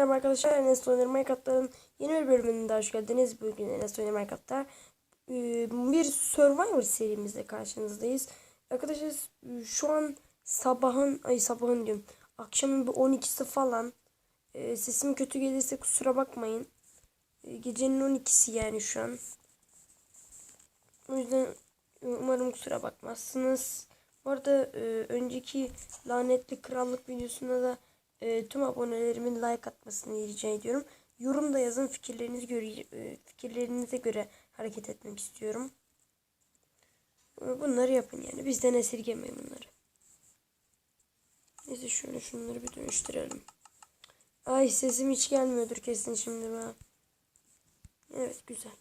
Merhaba arkadaşlar, Enes Oynar Minecraft'ların yeni bir bölümünde hoş geldiniz. Bugün Enes Oynar Minecraft'ta e, bir Survivor serimizle karşınızdayız. Arkadaşlar e, şu an sabahın, ay sabahın diyorum, akşamın bir 12'si falan. E, Sesim kötü gelirse kusura bakmayın. Gecenin 12'si yani şu an. O yüzden umarım kusura bakmazsınız. Bu arada önceki lanetli krallık videosunda da e, tüm abonelerimin like atmasını rica ediyorum. Yorumda yazın fikirlerinizi göre e, fikirlerinize göre hareket etmek istiyorum. Bunları yapın yani. Bizden esirgemeyin bunları. Neyse şöyle şunları bir dönüştürelim. Ay sesim hiç gelmiyordur kesin şimdi be. Evet güzel.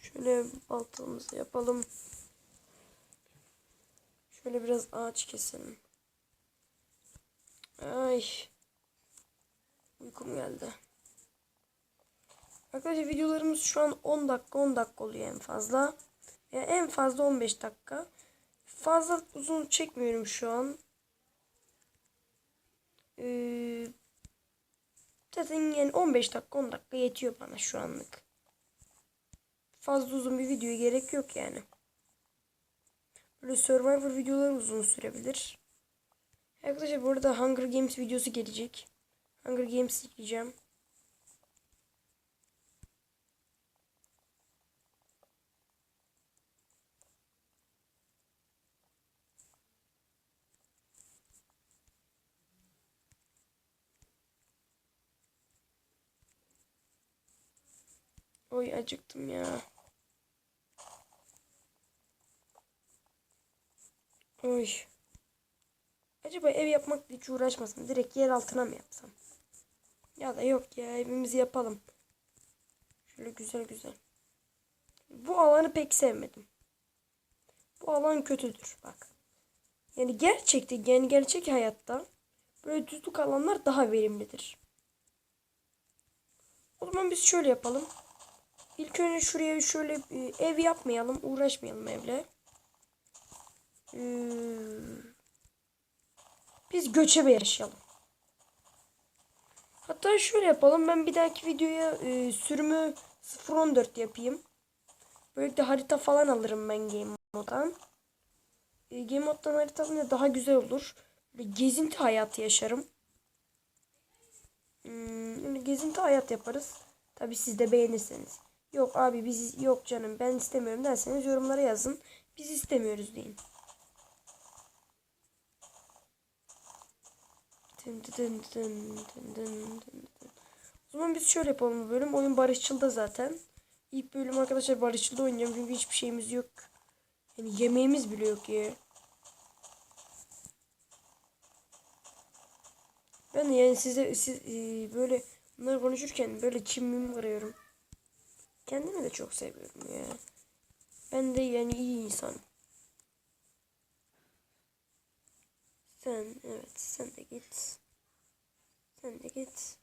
Şöyle baltamızı yapalım. Şöyle biraz ağaç keselim. Ay. Uykum geldi. Arkadaşlar videolarımız şu an 10 dakika 10 dakika oluyor en fazla. Yani en fazla 15 dakika. Fazla uzun çekmiyorum şu an. Ee, zaten yani 15 dakika 10 dakika yetiyor bana şu anlık. Fazla uzun bir videoya gerek yok yani. Böyle Survivor videoları uzun sürebilir. Arkadaşlar bu arada Hunger Games videosu gelecek. Hunger Games yükleyeceğim. Oy acıktım ya. Oy. Acaba ev yapmakla hiç uğraşmasam. Direkt yer altına mı yapsam? Ya da yok ya evimizi yapalım. Şöyle güzel güzel. Bu alanı pek sevmedim. Bu alan kötüdür bak. Yani gerçekte yani gerçek hayatta böyle düzlük alanlar daha verimlidir. O zaman biz şöyle yapalım. İlk önce şuraya şöyle ev yapmayalım. Uğraşmayalım evle. Hmm. Biz göçebe yaşayalım. Hatta şöyle yapalım. Ben bir dahaki videoya e, sürümü 0.14 yapayım. Böylelikle harita falan alırım ben Game Mode'dan. E, Game Mode'dan harita alınca daha güzel olur. Böyle gezinti hayatı yaşarım. Hmm, gezinti hayat yaparız. Tabi siz de beğenirseniz. Yok abi biz yok canım ben istemiyorum derseniz yorumlara yazın. Biz istemiyoruz deyin. O zaman biz şöyle yapalım bu bölüm. Oyun barışçılda zaten. İlk bölüm arkadaşlar barışçılda oynayacağım çünkü hiçbir şeyimiz yok. Yani yemeğimiz bile yok ya. Ben yani size siz e, böyle bunları konuşurken böyle çimimi arıyorum. Kendimi de çok seviyorum ya. Ben de yani iyi insan. Sen evet sen de git. Sen de git.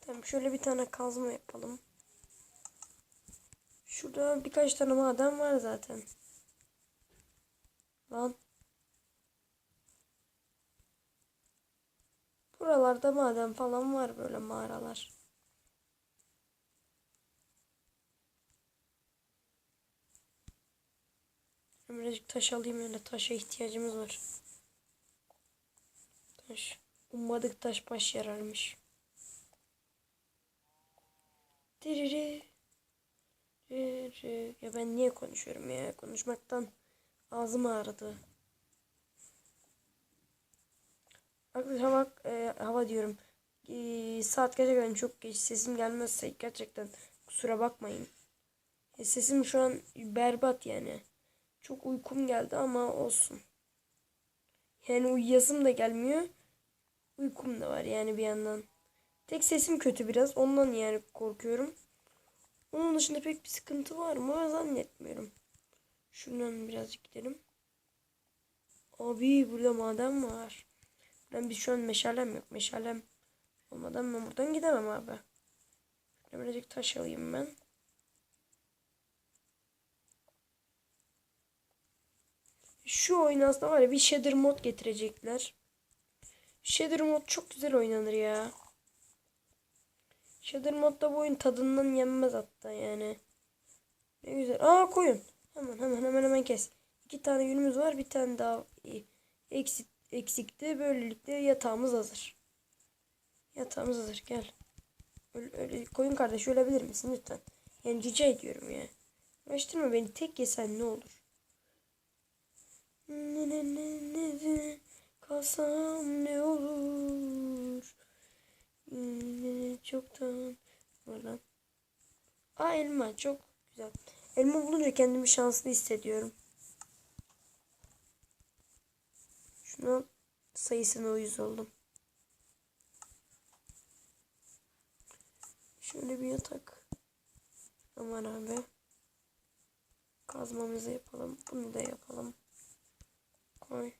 Tamam şöyle bir tane kazma yapalım. Şurada birkaç tane maden var zaten. Lan. Buralarda maden falan var böyle mağaralar. Birazcık taş alayım öyle taşa ihtiyacımız var. Taş. Ummadık taş baş yararmış. Diriri. Diriri. Ya ben niye konuşuyorum ya? Konuşmaktan ağzım ağrıdı. Arkadaşlar hava, e, hava diyorum. E, saat gerçekten çok geç. Sesim gelmezse gerçekten kusura bakmayın. E, sesim şu an berbat yani. Çok uykum geldi ama olsun. Yani uyuyasım da gelmiyor. Uykum da var yani bir yandan. Tek sesim kötü biraz. Ondan yani korkuyorum. Onun dışında pek bir sıkıntı var mı? Zannetmiyorum. Şuradan birazcık gidelim. Abi burada maden var. Ben bir şu an meşalem yok. Meşalem olmadan ben buradan gidemem abi. Birazcık taş alayım ben. Şu oyun aslında var ya bir shader mod getirecekler. Shader mod çok güzel oynanır ya. Shader modda bu oyun tadından yenmez hatta yani. Ne güzel. Aa koyun. Hemen hemen hemen hemen kes. İki tane yünümüz var. Bir tane daha eksik, eksikti. Böylelikle yatağımız hazır. Yatağımız hazır. Gel. Öyle, öyle, koyun kardeş ölebilir misin lütfen? Yani rica ediyorum ya. Uğraştırma beni. Tek yesen ne olur? Ne ne ne ne kalsam ne olur? Ne çoktan var lan. Aa elma çok güzel. Elma bulunca kendimi şanslı hissediyorum. Şuna sayısına uyuz oldum. Şöyle bir yatak. Aman abi. Kazmamızı yapalım. Bunu da yapalım. Koy.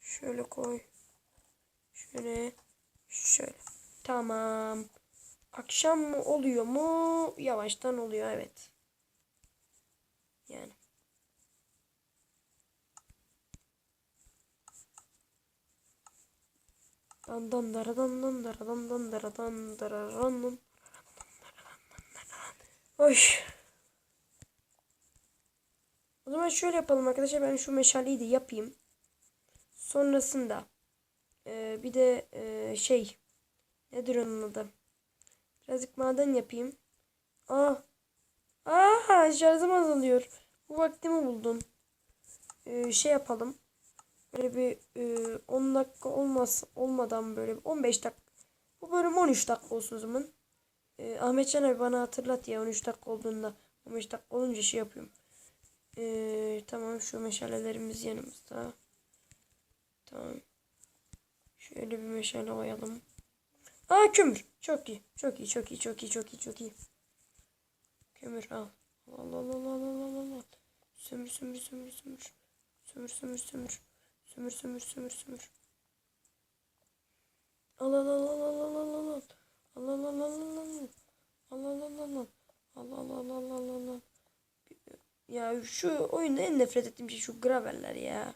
Şöyle koy. Şöyle. Şöyle. Tamam. Akşam mı oluyor mu? Yavaştan oluyor evet. Yani. Dan dan dara dan dan dara dan dan dara dan dara ran dan. Oy. Zaman şöyle yapalım arkadaşlar. Ben şu meşaleyi de yapayım. Sonrasında e, bir de e, şey nedir onun adı? Birazcık maden yapayım. Aa. Aa şarjım azalıyor. Bu vaktimi buldum. E, şey yapalım. Böyle bir e, 10 dakika olmaz olmadan böyle 15 dakika. Bu bölüm 13 dakika olsun o zaman. E, Ahmetcan abi bana hatırlat ya 13 dakika olduğunda 15 dakika olunca şey yapıyorum. Ee, tamam şu meşalelerimiz yanımızda. Tamam. Şöyle bir meşale koyalım. Aa kömür. Çok iyi. Çok iyi. Çok iyi. Çok iyi. Çok iyi. Çok iyi. Kömür al. Al al al al al al al. Sömür sömür sömür sömür. Sömür sömür sömür. Sömür sömür sömür sömür. Al al al al al al al al. Al al al al al al. Al al al al al. Al al al al al al al. Ya şu oyunda en nefret ettiğim şey şu graveller ya.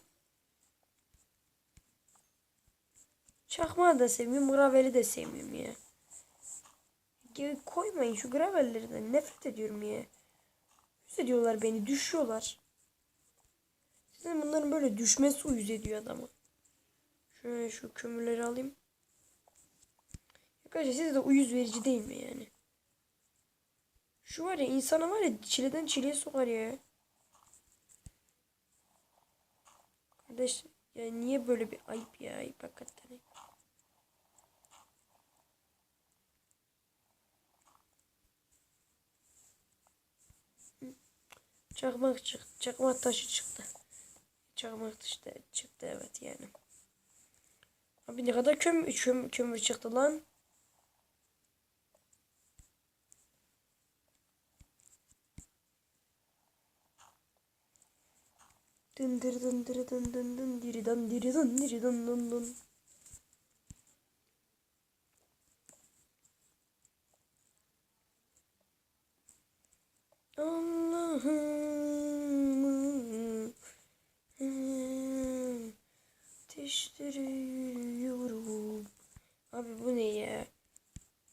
Çakmağı da sevmiyorum, graveli de sevmiyorum ya. Ya koymayın şu gravellerden nefret ediyorum ya. Yüz ediyorlar beni, düşüyorlar. Sizin bunların böyle düşmesi uyuz ediyor adamı. Şöyle şu kömürleri alayım. Arkadaşlar siz de uyuz verici değil mi yani? Şu var ya insana var ya çileden çileye sokar ya. Kardeş ya niye böyle bir ayıp ya ayıp hakikaten. Çakmak çıktı. Çakmak taşı çıktı. Çakmak taşı çıktı evet yani. Abi ne kadar kömür, kömür, kömür çıktı lan. Dın dır dın dır dın dın dın diri dın diri dın diri dın dın dın. Allah'ım teştiriyorum. Abi bu ne ya?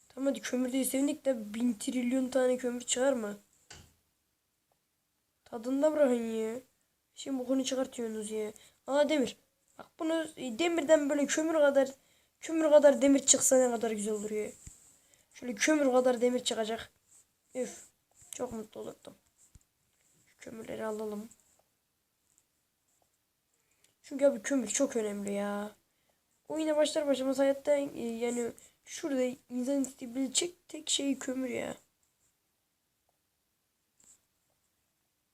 Tamam hadi kömür değil sevindik de bin trilyon tane kömür mı? Tadında bırakın ya. Şimdi bu konu çıkartıyorsunuz ya. Aa demir. Bak bunu e, demirden böyle kömür kadar kömür kadar demir çıksa ne kadar güzel olur ya. Şöyle kömür kadar demir çıkacak. Üf. Çok mutlu olurdum. Şu kömürleri alalım. Çünkü abi kömür çok önemli ya. Oyuna başlar başlamaz hayatta e, yani şurada insan isteyebilecek tek şey kömür ya.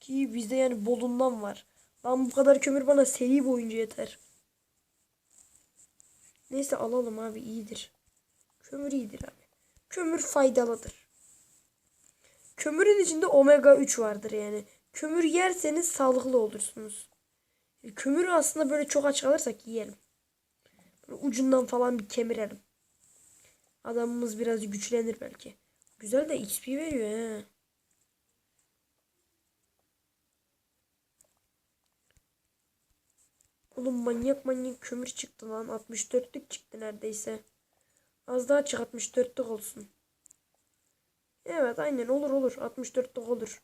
Ki bizde yani bolundan var. Lan bu kadar kömür bana seri boyunca yeter. Neyse alalım abi iyidir. Kömür iyidir abi. Kömür faydalıdır. Kömürün içinde omega 3 vardır yani. Kömür yerseniz sağlıklı olursunuz. E, kömürü aslında böyle çok aç kalırsak yiyelim. Böyle ucundan falan bir kemirelim. Adamımız biraz güçlenir belki. Güzel de XP veriyor he. Oğlum manyak manyak kömür çıktı lan. 64'lük çıktı neredeyse. Az daha çık 64'lük olsun. Evet aynen olur olur. 64'lük olur.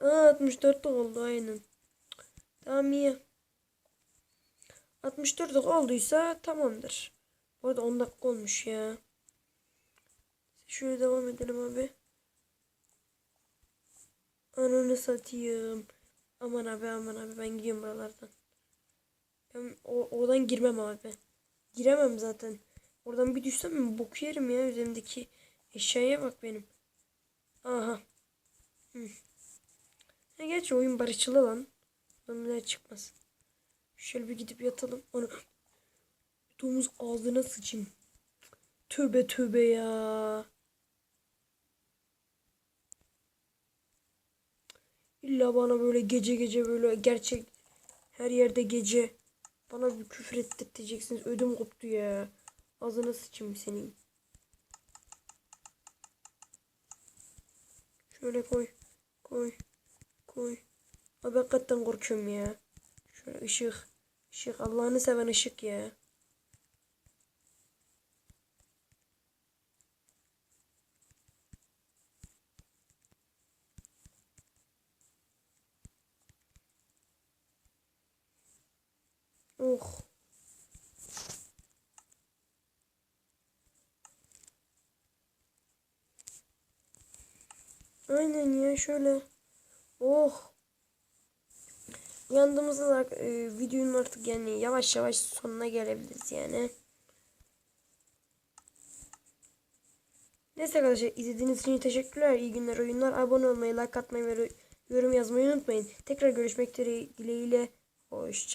Aa 64'lük oldu aynen. Tamam iyi. 64'lük olduysa tamamdır. Bu arada 10 dakika olmuş ya. Şöyle devam edelim abi. Ananı satayım. Aman abi aman abi ben gidiyorum buralardan. Ben o, oradan girmem abi. Giremem zaten. Oradan bir düşsem mi bok yerim ya üzerimdeki eşyaya bak benim. Aha. Hı. Ya gerçi oyun barışçılı lan. Ondan çıkmaz. Şöyle bir gidip yatalım. Onu domuz ağzına sıçayım. Tövbe tövbe ya. İlla bana böyle gece gece böyle gerçek her yerde gece bana bir küfür ettirteceksiniz. Ödüm koptu ya. Ağzına sıçayım senin. Şöyle koy. Koy. Koy. Abi hakikaten korkuyorum ya. Şöyle ışık. Işık. Allah'ını seven ışık ya. Oh. Aynen ya şöyle. Oh. Uyandığımızda da e, videonun artık yani yavaş yavaş sonuna gelebiliriz yani. Neyse arkadaşlar izlediğiniz için teşekkürler. İyi günler, oyunlar. Abone olmayı, like atmayı ve yorum yazmayı unutmayın. Tekrar görüşmek dileğiyle. Hoşça